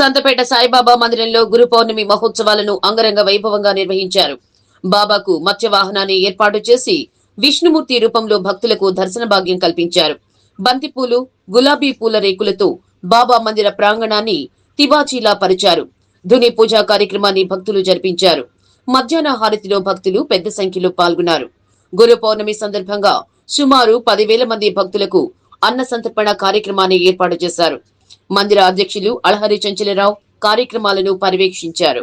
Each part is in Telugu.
సంతపేట సాయిబాబా మందిరంలో గురు పౌర్ణమి మహోత్సవాలను అంగరంగ వైభవంగా నిర్వహించారు. బాబాకు మత్స్య వాహనాన్ని ఏర్పాటు చేసి విష్ణుమూర్తి రూపంలో భక్తులకు దర్శన భాగ్యం కల్పించారు. బంతిపూలు గులాబీ పూల రేకులతో బాబా మందిర ప్రాంగణాన్ని తివాచీలా పరిచారు. ధుని పూజా కార్యక్రమాన్ని భక్తులు జరిపించారు. మధ్యాహ్న హారతిలో భక్తులు పెద్ద సంఖ్యలో పాల్గొన్నారు. గురు పౌర్ణమి సందర్భంగా సుమారు పదివేల మంది భక్తులకు అన్న సంతర్పణ కార్యక్రమాన్ని ఏర్పాటు చేశారు. మందిర అధ్యక్షులు అళహరి చంచలరావు కార్యక్రమాలను పర్యవేక్షించారు.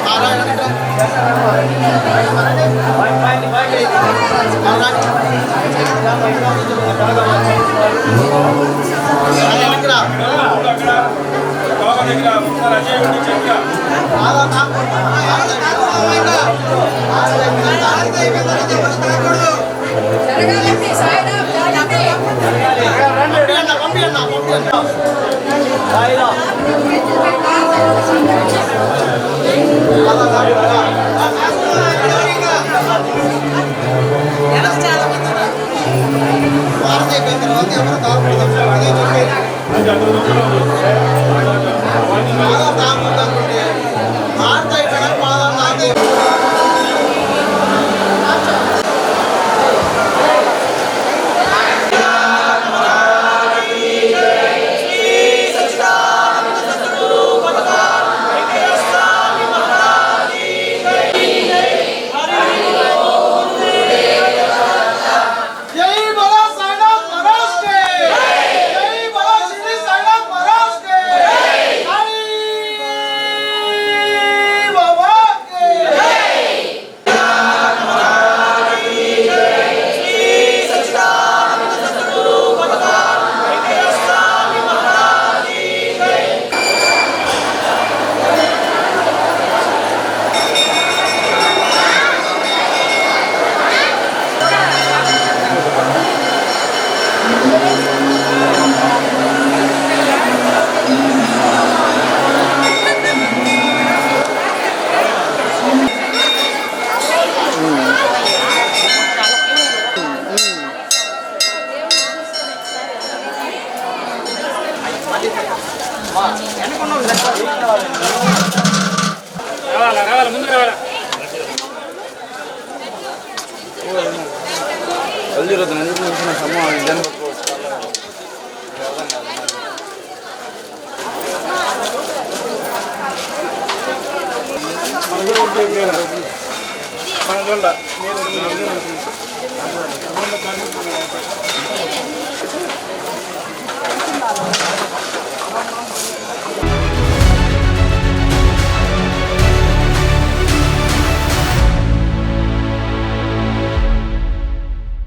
తాకూడదు జరగాలి 何だ? రావాలా రావాలా ముందుకు రావాలా ಅಲ್ಲಿರೋದು ನನಗೆ ಸಮ ಜನ మన చూడ